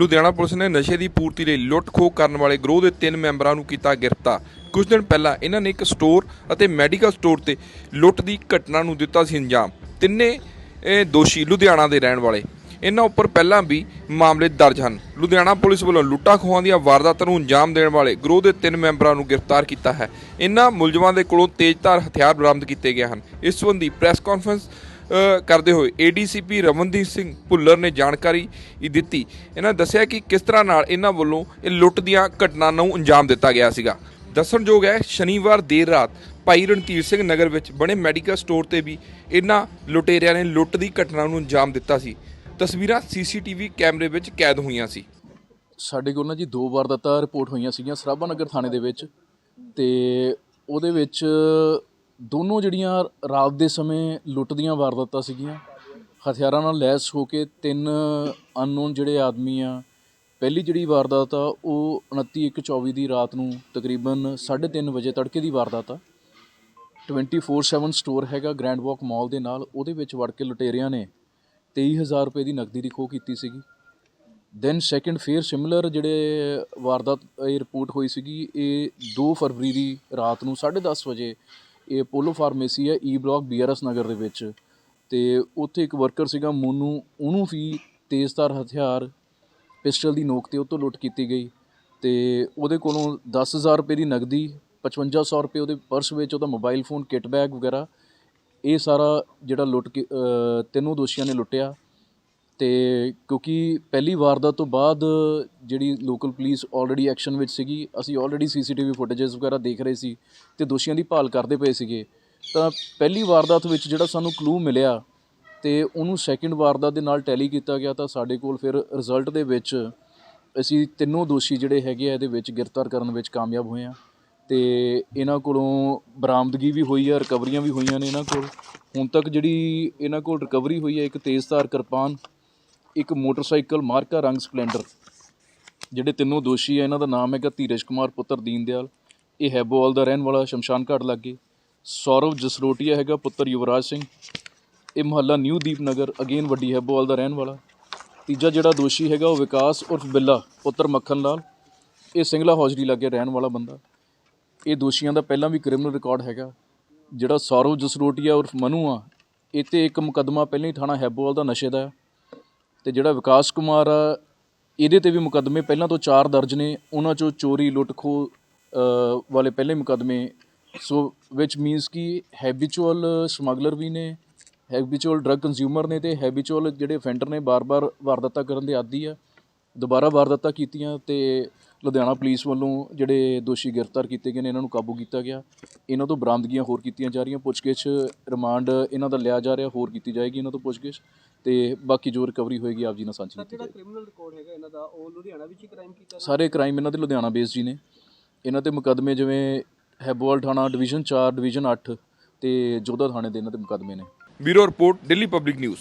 Ludhiana police ਨੇ ਨਸ਼ੇ ਦੀ ਪੂਰਤੀ ਲਈ ਲੁੱਟ-ਖੋਹ ਕਰਨ ਵਾਲੇ ਗਰੋਹ ਦੇ ਤਿੰਨ ਮੈਂਬਰਾਂ ਨੂੰ ਕੀਤਾ ਗ੍ਰਿਫਤਾਰ। ਕੁਝ ਦਿਨ ਪਹਿਲਾਂ ਇਹਨਾਂ ਨੇ ਇੱਕ ਸਟੋਰ ਅਤੇ ਮੈਡੀਕਲ ਸਟੋਰ ਤੇ ਲੁੱਟ ਦੀ ਘਟਨਾ ਨੂੰ ਦਿੱਤਾ ਸੀ ਅੰਜਾਮ। ਤਿੰਨੇ ਇਹ ਦੋਸ਼ੀ ਲੁਧਿਆਣਾ ਦੇ ਰਹਿਣ ਵਾਲੇ। ਇਹਨਾਂ ਉੱਪਰ ਪਹਿਲਾਂ ਵੀ ਮਾਮਲੇ ਦਰਜ ਹਨ। ਲੁਧਿਆਣਾ ਪੁਲਿਸ ਵੱਲੋਂ ਲੁੱਟਾਂ ਖੋਹਾਂ ਦੀਆਂ ਵਾਰਦਾਤਾਂ ਨੂੰ ਅੰਜਾਮ ਦੇਣ ਵਾਲੇ ਗਰੋਹ ਦੇ ਤਿੰਨ ਮੈਂਬਰਾਂ ਨੂੰ ਗ੍ਰਿਫਤਾਰ ਕੀਤਾ ਹੈ। ਇਹਨਾਂ ਮੁਲਜ਼ਮਾਂ ਦੇ ਕੋਲੋਂ ਤੇਜ਼ਧਾਰ ਹਥਿਆਰ ਬਰਾਮਦ ਕੀਤੇ ਗਏ ਹਨ। ਇਸ ਸੰਬੰਧੀ ਪ੍ਰੈਸ ਕਾਨਫਰੰਸ ਕਰਦੇ ਹੋਏ ਏਡੀਸੀਪੀ ਰਮਨਦੀਪ ਸਿੰਘ ਭੁੱਲਰ ਨੇ ਜਾਣਕਾਰੀ ਦਿੱਤੀ। ਇਹਨਾਂ ਦੱਸਿਆ ਕਿ ਕਿਸ ਤਰ੍ਹਾਂ ਨਾਲ ਇਹਨਾਂ ਵੱਲੋਂ ਇਹ ਲੁੱਟ ਦੀਆਂ ਘਟਨਾ ਨੂੰ ਅੰਜਾਮ ਦਿੱਤਾ ਗਿਆ ਸੀਗਾ। ਦੱਸਣਯੋਗ ਹੈ, ਸ਼ਨੀਵਾਰ ਦੇਰ ਰਾਤ ਭਾਈ ਰਣਧੀਰ ਸਿੰਘ ਨਗਰ ਵਿੱਚ ਬਣੇ ਮੈਡੀਕਲ ਸਟੋਰ ਤੇ ਵੀ ਇਹਨਾਂ ਲੁਟੇਰਿਆਂ ਨੇ ਲੁੱਟ ਦੀ ਘਟਨਾ ਨੂੰ ਅੰਜਾਮ ਦਿੱਤਾ ਸੀ। ਤਸਵੀਰਾਂ ਸੀਸੀਟੀਵੀ ਕੈਮਰੇ ਵਿੱਚ ਕੈਦ ਹੋਈਆਂ ਸੀ। ਸਾਡੇ ਕੋਲ ਨਾ ਜੀ ਦੋ ਵਾਰਦਾਤਾਂ ਰਿਪੋਰਟ ਹੋਈਆਂ ਸੀਗੀਆਂ ਸਰਾਭਾ ਨਗਰ ਥਾਣੇ ਦੇ ਵਿੱਚ ਤੇ ਉਹਦੇ ਵਿੱਚ ਦੋਨੋਂ ਜਿਹੜੀਆਂ ਰਾਤ ਦੇ ਸਮੇਂ ਲੁੱਟ ਦੀਆਂ ਵਾਰਦਾਤਾਂ ਸੀਗੀਆਂ, ਹਥਿਆਰਾਂ ਨਾਲ ਲੈਸ ਹੋ ਕੇ ਤਿੰਨ ਅਨਨੋਨ ਜਿਹੜੇ ਆਦਮੀ ਆ, ਪਹਿਲੀ ਜਿਹੜੀ ਵਾਰਦਾਤ ਆ, ਉਹ 29/1/24 ਦੀ ਰਾਤ ਨੂੰ ਤਕਰੀਬਨ 3:30 ਵਜੇ ਤੜਕੇ ਦੀ ਵਾਰਦਾਤ ਆ। 24/7 ਸਟੋਰ ਹੈਗਾ ਗ੍ਰੈਂਡ ਵਾਕ ਮਾਲ ਦੇ ਨਾਲ, ਉਹਦੇ ਵਿੱਚ ਵੜ ਕੇ ਲੁਟੇਰਿਆਂ ਨੇ 23000 ਰੁਪਏ ਦੀ ਨਕਦੀ ਦੀ ਖੋਹ ਕੀਤੀ ਸੀਗੀ। ਦੈਨ ਸੈਕੰਡ ਫੇਅਰ ਸਿਮਿਲਰ ਜਿਹੜੇ ਵਾਰਦਾਤ, ਇਹ ਰਿਪੋਰਟ ਹੋਈ ਸੀਗੀ, ਇਹ 2 ਫਰਵਰੀ ਦੀ ਰਾਤ ਨੂੰ 10:30 ਵਜੇ ਇਹ ਅਪੋਲੋ ਫਾਰਮੇਸੀ ਹੈ ਈ ਬਲਾਕ ਬੀਆਰਐਸ ਨਗਰ ਦੇ ਵਿੱਚ। ਤੇ ਉੱਥੇ ਇੱਕ ਵਰਕਰ ਸੀਗਾ, ਮੋਨੂ, ਉਹਨੂੰ ਵੀ ਤੇਜ਼ਧਾਰ ਹਥਿਆਰ ਪਿਸਟਲ ਦੀ ਨੋਕ ਤੇ ਉਹ ਤੋਂ ਲੁੱਟ ਕੀਤੀ ਗਈ। ਤੇ ਉਹਦੇ ਕੋਲੋਂ 10000 ਰੁਪਏ ਦੀ ਨਗਦੀ 5500 ਰੁਪਏ ਉਹਦੇ ਪਰਸ ਵਿੱਚ, ਉਹਦਾ ਮੋਬਾਈਲ ਫੋਨ ਕਿਟ ਬੈਗ ਵਗੈਰਾ, ਇਹ ਸਾਰਾ ਜਿਹੜਾ ਲੁੱਟ ਕੇ ਤਿੰਨੋਂ ਦੋਸ਼ੀਆਂ ਨੇ ਲੁੱਟਿਆ। ਅਤੇ ਕਿਉਂਕਿ ਪਹਿਲੀ ਵਾਰਦਾਤ ਤੋਂ ਬਾਅਦ ਜਿਹੜੀ ਲੋਕਲ ਪੁਲਿਸ ਆਲਰੇਡੀ ਐਕਸ਼ਨ ਵਿੱਚ ਸੀਗੀ, ਅਸੀਂ ਆਲਰੇਡੀ ਵੀ ਫੁਟੇजेस ਵਗੈਰਾ ਦੇਖ ਰਹੇ ਸੀ ਅਤੇ ਦੋਸ਼ੀਆਂ ਦੀ ਭਾਲ ਕਰਦੇ ਪਏ ਸੀਗੇ। ਤਾਂ ਪਹਿਲੀ ਵਾਰਦਾਤ ਵਿੱਚ ਜਿਹੜਾ ਸਾਨੂੰ ਕਲੂ ਮਿਲਿਆ ਅਤੇ ਉਹਨੂੰ ਸੈਕਿੰਡ ਵਾਰਦਾਤ ਦੇ ਨਾਲ ਟੈਲੀ ਕੀਤਾ ਗਿਆ ਤਾਂ ਸਾਡੇ ਕੋਲ ਫਿਰ ਰਿਜ਼ਲਟ ਦੇ ਵਿੱਚ ਅਸੀਂ ਤਿੰਨੋਂ ਦੋਸ਼ੀ ਜਿਹੜੇ ਹੈਗੇ ਆ ਇਹਦੇ ਵਿੱਚ ਗ੍ਰਿਫਤਾਰ ਕਰਨ ਵਿੱਚ ਕਾਮਯਾਬ ਹੋਏ ਆ ਤੇ ਇਹਨਾਂ ਕੋਲੋਂ ਬਰਾਮਦਗੀ ਵੀ ਹੋਈ ਆ ਰਿਕਵਰੀਆਂ ਵੀ ਹੋਈਆਂ ਨੇ ਇਹਨਾਂ ਕੋਲ। ਹੁਣ ਤੱਕ ਜਿਹੜੀ ਇਹਨਾਂ ਕੋਲ ਰਿਕਵਰੀ ਹੋਈ ਹੈ ਇੱਕ ਤੇਜ਼ਧਾਰ ਕਿਰਪਾਨ ਇੱਕ ਮੋਟਰਸਾਈਕਲ ਮਾਰਕਾ ਰੰਗ ਸਪਲੈਂਡਰ, ਜਿਹੜੇ ਤਿੰਨੋਂ ਦੋਸ਼ੀ ਆ, ਇਹਨਾਂ ਦਾ ਨਾਮ ਹੈਗਾ ਧੀਰਜ ਕੁਮਾਰ, ਪੁੱਤਰ ਦੀਨਦਿਆਲ ਇਹ ਹੈਬੋਵਾਲ ਦਾ ਰਹਿਣ ਵਾਲਾ ਸ਼ਮਸ਼ਾਨ ਘਾਟ ਲਾਗੇ। ਸੌਰਵ ਜਸਰੋਟੀਆ ਹੈਗਾ ਪੁੱਤਰ ਯੁਵਰਾਜ ਸਿੰਘ। ਇਹ ਮੁਹੱਲਾ ਨਿਊ ਦੀਪਨਗਰ, ਅਗੇਨ ਵੱਡੀ ਹੈਬੋਵਾਲ ਦਾ ਰਹਿਣ ਵਾਲਾ। ਤੀਜਾ ਜਿਹੜਾ ਦੋਸ਼ੀ ਹੈਗਾ ਉਹ ਵਿਕਾਸ ਉਰਫ ਬਿੱਲਾ, ਪੁੱਤਰ ਮੱਖਣ ਲਾਲ। ਇਹ ਸਿੰਗਲਾ ਹੌਜਰੀ ਲਾਗੇ ਰਹਿਣ ਵਾਲਾ ਬੰਦਾ। ਇਹ ਦੋਸ਼ੀਆਂ ਦਾ ਪਹਿਲਾਂ ਵੀ ਕ੍ਰਿਮੀਨਲ ਰਿਕਾਰਡ ਹੈਗਾ। ਜਿਹੜਾ ਸੌਰਵ ਜਸਰੋਟੀਆ ਉਰਫ ਮਨੂ ਆ ਇਹ ਤੇ ਇੱਕ ਮੁਕੱਦਮਾ ਪਹਿਲਾਂ ਹੀ ਥਾਣਾ ਹੈਬੋਵਾਲ ਦਾ ਨਸ਼ੇ ਦਾ ਅਤੇ ਜਿਹੜਾ ਵਿਕਾਸ ਕੁਮਾਰ ਆ, ਇਹਦੇ ਤੇ ਵੀ ਮੁਕੱਦਮੇ ਪਹਿਲਾਂ ਤੋਂ ਚਾਰ ਦਰਜ ਨੇ, ਉਹਨਾਂ ਚੋਂ ਚੋਰੀ ਲੁੱਟ ਖੋਹ ਵਾਲੇ ਪਹਿਲੇ ਮੁਕੱਦਮੇ। ਸੋ ਵਿਚ ਮੀਨਸ ਕਿ ਹੈਬਿਚੁਅਲ ਸਮਗਲਰ ਵੀ ਨੇ ਹੈਬਿਚੁਅਲ ਡਰੱਗ ਕੰਜ਼ਿਊਮਰ ਨੇ ਤੇ ਹੈਬਿਚੁਅਲ ਜਿਹੜੇ ਫੈਂਡਰ ਨੇ, ਬਾਰ-ਬਾਰ ਵਾਰਦਾਤਾਂ ਕਰਨ ਦੇ ਆਦੀ ਆ, ਦੁਬਾਰਾ ਵਾਰਦਾਤਾਂ ਕੀਤੀਆਂ ਤੇ ਲੁਧਿਆਣਾ ਪੁਲਿਸ ਵੱਲੋਂ ਜਿਹੜੇ ਦੋਸ਼ੀ ਗ੍ਰਿਫਤਾਰ ਕੀਤੇ ਗਏ ਨੇ ਇਹਨਾਂ ਨੂੰ ਕਾਬੂ ਕੀਤਾ ਗਿਆ। ਇਹਨਾਂ ਤੋਂ ਬਰਾਮਦਗੀਆਂ ਹੋਰ ਕੀਤੀਆਂ ਜਾ ਰਹੀਆਂ। ਪੁੱਛਗਿੱਛ ਰਿਮਾਂਡ ਇਹਨਾਂ ਦਾ ਲਿਆ ਜਾ ਰਿਹਾ ਹੋਰ ਕੀਤੀ ਜਾਏਗੀ ਇਹਨਾਂ ਤੋਂ ਪੁੱਛਗਿੱਛ। ਤੇ ਬਾਕੀ ਜੋ ਰਿਕਵਰੀ ਹੋਏਗੀ ਆਪ ਜੀ ਨਾਲ ਸਾਂਝੀ ਕੀਤੀ ਜਿਹੜਾ ਜਾਏਗੀ। ਕ੍ਰਿਮੀਨਲ ਰਿਕਾਰਡ ਹੈਗਾ ਇਹਨਾਂ ਦਾ ਉਹ ਲੁਧਿਆਣਾ ਵਿੱਚ ਹੀ ਕ੍ਰਾਈਮ ਕੀਤਾ? ਸਾਰੇ ਕ੍ਰਾਈਮ ਇਹਨਾਂ ਦੇ ਲੁਧਿਆਣਾ ਬੇਸਡ ਹੀ ਨੇ। ਇਹਨਾਂ ਤੇ ਮੁਕੱਦਮੇ ਜਿਵੇਂ ਹੈਬੋਵਾਲ ਥਾਣਾ ਡਿਵੀਜ਼ਨ 4 ਡਿਵੀਜ਼ਨ 8 ਤੇ ਜੋਧਾ ਥਾਣੇ ਦੇ ਇਹਨਾਂ ਦੇ ਮੁਕੱਦਮੇ ਨੇ। Bureau report Delhi public news.